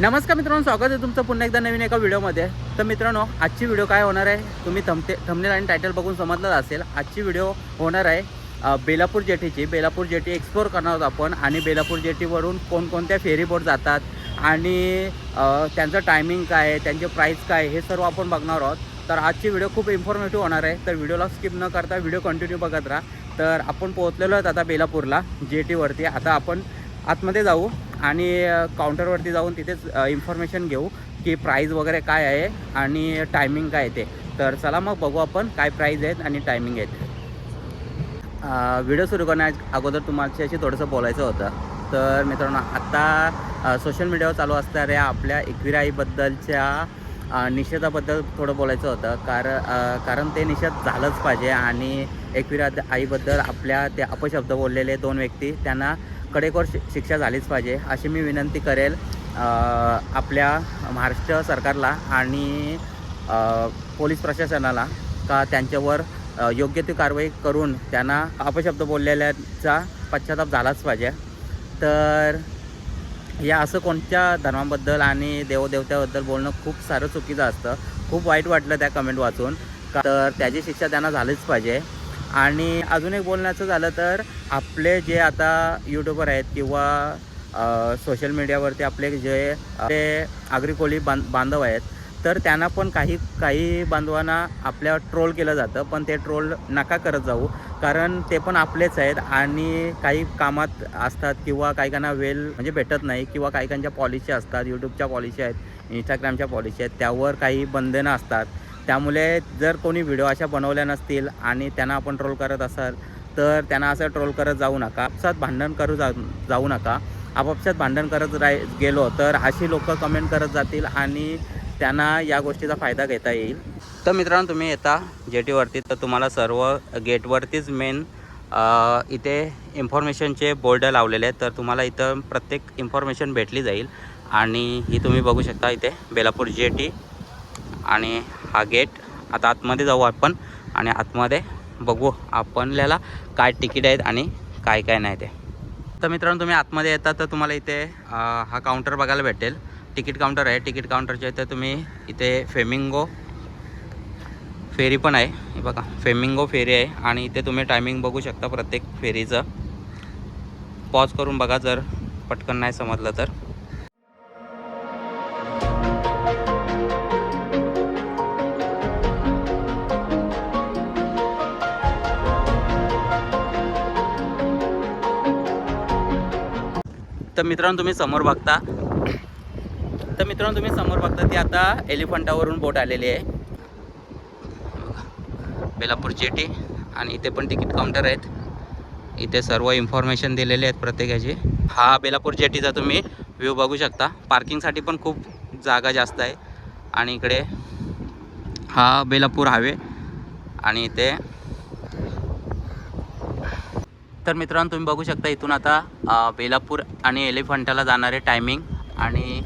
नमस्कार मित्रांनो स्वागत आहे तुमचं पुन्हा एकदा नवीन एका व्हिडिओमध्ये. तर मित्रांनो आजची व्हिडिओ काय होणार आहे? तुम्ही थमते थमनेल आणि टायटल बघून समजलं असेल. आजची व्हिडिओ होणार आहे बेलापूर जेटीची बेलापूर जेटी एक्सप्लोर करणार आहोत आपण आणि बेलापूर जेटीवरून कोणकोणत्या फेरी बोट जातात आणि त्यांचं टायमिंग काय आहे त्यांचे प्राईस काय आहे, हे सर्व आपण बघणार आहोत. तर आजची व्हिडिओ खूप इन्फॉर्मेटिव्ह होणार आहे. तर व्हिडिओला स्किप न करता व्हिडिओ कंटिन्यू बघत राहा. तर आपण पोहोचलेलो आहोत आता बेलापूरला जेटीवरती आता आपण आतमध्ये जाऊ. आणि काउंटरवरती जाऊन तिथेच इन्फॉर्मेशन घेऊ की प्राईज वगैरे काय आहे आणि टायमिंग काय आहे ते. तर चला मग बघू आपण काय प्राईज आहेत आणि टायमिंग आहेत. व्हिडिओ सुरू करण्या अगोदर तुम्हाला थोडंसं बोलायचं होतं. तर मित्रांनो आत्ता सोशल मीडियावर चालू असणाऱ्या आपल्या एकविराईबद्दलच्या निषेधाबद्दल थोडं बोलायचं होतं. कारण कारण ते निषेध झालंच पाहिजे आणि एकविरा आईबद्दल आपल्या ते अपशब्द बोललेले दोन व्यक्ती त्यांना कडेकोर शि शिक्षा झालीच पाहिजे अशी मी विनंती करेल आपल्या महाराष्ट्र सरकारला आणि पोलीस प्रशासनाला का त्यांच्यावर योग्य ती कारवाई करून त्यांना अपशब्द बोललेल्याचा पश्चाताप झालाच पाहिजे. तर या असं कोणत्या धर्माबद्दल आणि देवदेवत्याबद्दल बोलणं खूप सारं चुकीचं असतं. खूप वाईट वाटलं त्या कमेंट वाचून. का तर त्याची शिक्षा त्यांना झालीच पाहिजे. आणि अजून एक बोलण्याचं झालं तर आपले जे आता यूट्यूबर आहेत किंवा सोशल मीडियावरती आपले जे ते आगरी कोळी बां बांधव आहेत तर त्यांना पण काही काही बांधवांना आपल्या ट्रोल केलं जातं पण ते ट्रोल नका करत जाऊ कारण ते पण आपलेच आहेत आणि काही कामात असतात किंवा काही काहींना वेल म्हणजे भेटत नाही किंवा काही काहींच्या पॉलिसी असतात यूट्यूबच्या पॉलिसी आहेत इंस्टाग्रामच्या पॉलिसी आहेत त्यावर काही बंधनं असतात. त्यामुळे जर कोणी व्हिडिओ अशा बनवल्या नसतील आणि त्यांना आपण ट्रोल करत असाल तर त्यांना असं ट्रोल करत जाऊ नका. आपसात भांडण करू जा जाऊ नका. आपापसात भांडण करत राह गेलो तर अशी लोक कमेंट करत जातील आणि त्यांना या गोष्टीचा फायदा घेता येईल. तर मित्रांनो तुम्ही येता जेटीवरती. तर तुम्हाला सर्व गेटवरतीच मेन इथे इन्फॉर्मेशनचे बोर्ड लावलेले आहेत. तर तुम्हाला इथं प्रत्येक इन्फॉर्मेशन भेटली जाईल. आणि ही तुम्ही बघू शकता इथे बेलापूर जेटी. आणि हा गेट आता आतमध्ये जाऊ आपण आणि आतमध्ये बघू आपल्याला काय तिकीट आहेत आणि काय काय नाही ते. तर मित्रांनो तुम्ही आतमध्ये येतात तर तुम्हाला इथे हा काउंटर बघायला भेटेल. तिकीट काउंटर आहे. तिकीट काउंटरच्या इथे तुम्ही इथे फेमिंगो फेरी पण आहे. बघा फेमिंगो फेरी आहे आणि इथे तुम्ही टायमिंग बघू शकता प्रत्येक फेरीचं पॉज करून बघा जर पटकन नाही समजलं तर. मित्रांनो तुम्ही समोर बघता. तर मित्रांनो तुम्ही समोर बघता ती आता एलिफंटावरून बोट आलेली आहे. बेलापूर जेटी आणि इथे पण तिकीट काउंटर आहेत. इथे सर्व इन्फॉर्मेशन दिलेले आहेत प्रत्येकाची. हा बेलापूर जेटीचा तुम्ही व्ह्यू बघू शकता. पार्किंगसाठी पण खूप जागा जास्त आहे. आणि इकडे हा बेलापूर हायवे आणि इथे तर मित्रांनो तुम्ही बघू शकता इथून आता बेलापूर आणि एलिफंटाला जाणारे टायमिंग आणि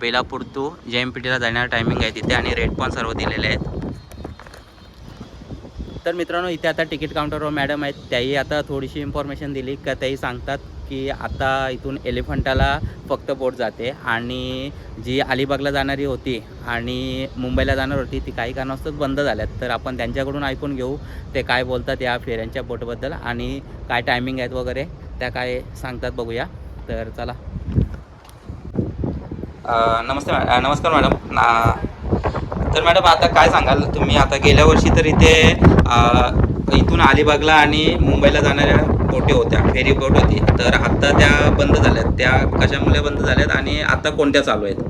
Belapur to J M P टीला जाणारे टायमिंग आहे तिथे आणि रेट पण सर्व दिलेले आहेत. तर मित्रांनो इथे आता तिकीट काउंटरवर मॅडम आहेत त्याही आता थोडीशी इन्फॉर्मेशन दिली का त्याही सांगतात. की आता इथून एलिफंटाला फक्त बोट जाते आणि जी अलिबागला जाणारी होती आणि मुंबईला जाणार होती ती काही कारणास्तव बंद झाल्यात. तर आपण त्यांच्याकडून ऐकून घेऊ ते काय बोलतात या फेऱ्यांच्या बोटबद्दल आणि काय टायमिंग आहेत वगैरे त्या काय सांगतात बघूया. तर चला. नमस्ते मॅ- नमस्कार मॅडम. तर मॅडम आता काय सांगाल तुम्ही? आता गेल्या वर्षी तर इथे इथून अलिबागला आणि मुंबईला जाणाऱ्या बोटी होत्या फेरी बोट होती. तर आता त्या बंद झाल्यात. त्या कशामुळे बंद झाल्यात आणि आता कोणत्या चालू आहेत?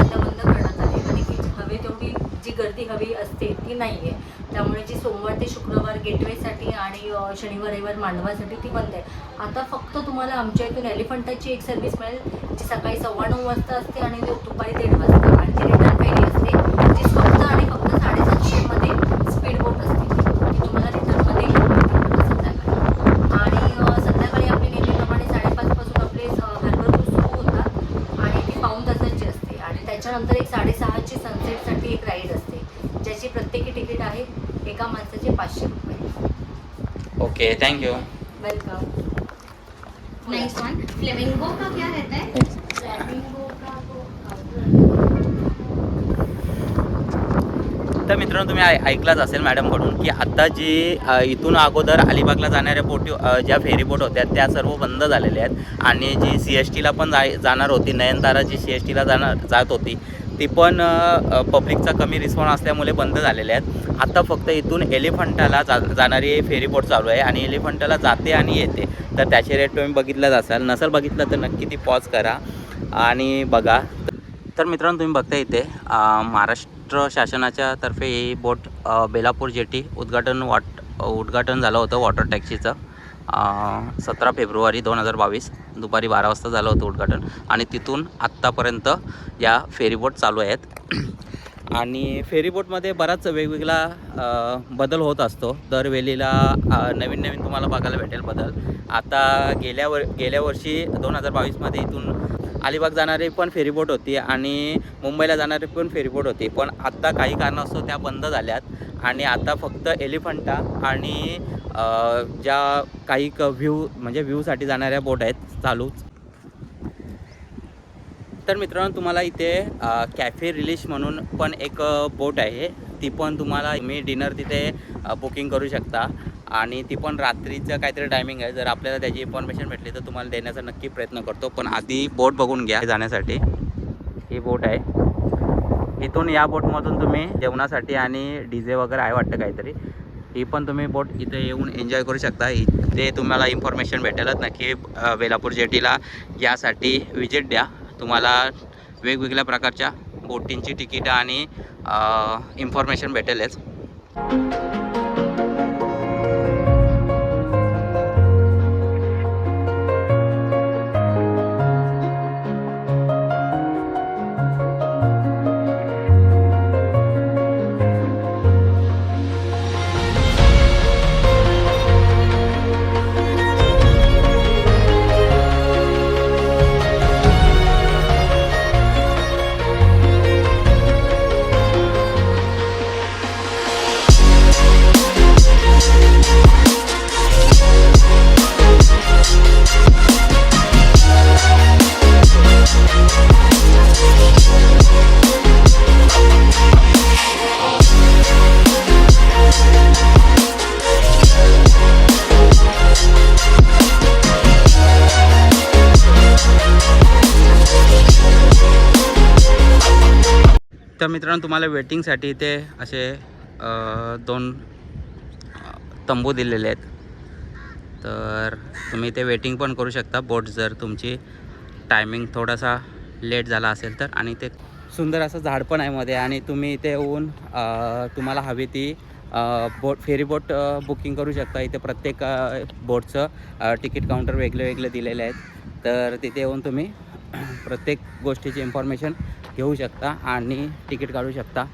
आता बंद करण्यात आली आणि ती हवी तेवढी जी गर्दी हवी असते ती नाही आहे त्यामुळे जी सोमवार ते शुक्रवार गेटवेसाठी आणि शनिवार रविवार मांडवासाठी ती बंद आहे. आता फक्त तुम्हाला आमच्या इथून एलिफंटाची एक सर्व्हिस मिळेल जी सकाळी सव्वा नऊ वाजता असते आणि दुपारी दीड वाजता आणि ती रिटर्न फेरी असते जी फक्त आणि फक्त साडेसातशेमध्ये स्पीड बोट असते ती तुम्हाला रिटर्नमध्ये संध्याकाळी आणि अ, संध्याकाळी आपली नेहमीप्रमाणे साडेपाचपासून आपले हार्बर क्रूज सुरू होतात आणि ती पाऊण तासाची असते आणि त्याच्यानंतर एक साडेसहाची सनसेटसाठी एक राईड असते ज्याची प्रत्येकी तिकीट आहे एका माणसाचे पाचशे रुपये. Okay thank you welcome Nice one. Flamingo का क्या रहता है? फ्लेमिंगो का तर मित्रांनो तुम्ही ऐ- ऐकलंच असेल मॅडमकडून की आता जी इथून अगोदर अलिबागला जाणाऱ्या बोटी ज्या फेरी बोट होत्या त्या सर्व बंद झालेल्या आहेत. आणि जी सी एस टीला पण जाय जाणार होती नयनतारा जी सी एस टीला जाणार जात होती ती पण पब्लिकचा कमी रिस्पॉन्स असल्यामुळे बंद झालेले आहेत. आता फक्त इथून एलिफंटाला जा जाणारी फेरी बोट चालू आहे आणि एलिफंटाला जाते आणि येते. तर त्याचे रेट तुम्ही बघितलंच असाल. नसेल बघितलं तर नक्की ती पॉज करा. आणि बघा. तर मित्रांनो तुम्ही बघता इथे महाराष्ट्र शासनाच्या तर्फे ही बोट बेलापूर जेटी उद्घाटन वाट उद्घाटन झालं होतं वॉटर टॅक्सीचं. सतरा फेब्रुवारी दोन हजार बावीस दुपारी बारा वाजता झालं होतं उद्घाटन. आणि तिथून आत्तापर्यंत या फेरीबोट चालू आहेत. आणि फेरीबोटमध्ये बराच वेगवेगळा बदल होत असतो. दरवेळेला नवीन नवीन तुम्हाला बघायला भेटेल बदल. आता गेल्या वर गेल्या वर्षी दोन हजार बावीसमध्ये इथून अलिबाग जाणारी पण फेरीबोट होती आणि मुंबईला जाणारी पण फेरीबोट होती. पण आत्ता काही कारणास्तव त्या बंद झाल्यात आणि आता फक्त एलिफंटा आणि ज्या काही क व्ह्यू म्हणजे व्ह्यूसाठी जाणाऱ्या बोट आहेत चालूच. तर मित्रांनो तुम्हाला इथे कॅफे रिलीश म्हणून पण एक बोट आहे. ती पण तुम्हाला मी डिनर तिथे बुकिंग करू शकता. आणि ती पण रात्रीचं काहीतरी टायमिंग आहे. जर आपल्याला त्याची इन्फॉर्मेशन भेटली तर तुम्हाला देण्याचा नक्की प्रयत्न करतो. पण आधी बोट बघून घ्या जाण्यासाठी. ही बोट आहे. इथून या बोटमधून तुम्ही जेवणासाठी आणि डी जे वगैरे आहे वाटतं काहीतरी. ही पण तुम्ही बोट इथे येऊन एन्जॉय करू शकता. इथे तुम्हाला इन्फॉर्मेशन भेटेलच. नक्की वेलापूर जेटीला यासाठी विजिट द्या. तुम्हाला वेगवेगळ्या प्रकारच्या बोटींची तिकीटं आणि इन्फॉर्मेशन भेटेलच. मित्रांनो तुम्हाला वेटिंगसाठी इथे असे दोन तंबू दिलेले आहेत. तर तुम्ही इथे वेटिंग पण करू शकता. बोट जर तुमची टायमिंग थोडासा लेट झाला असेल तर. आणि ते सुंदर असं झाड पण आहे मध्ये. आणि तुम्ही इथे येऊन तुम्हाला हवी ती बोट फेरी बोट बुकिंग करू शकता. इथे प्रत्येक बोटचं तिकीट काउंटर वेगळे वेगळे दिलेले आहेत. तर तिथे येऊन तुम्ही प्रत्येक गोष्टीची इन्फॉर्मेशन घेऊ शकता आणि तिकीट काढू शकता.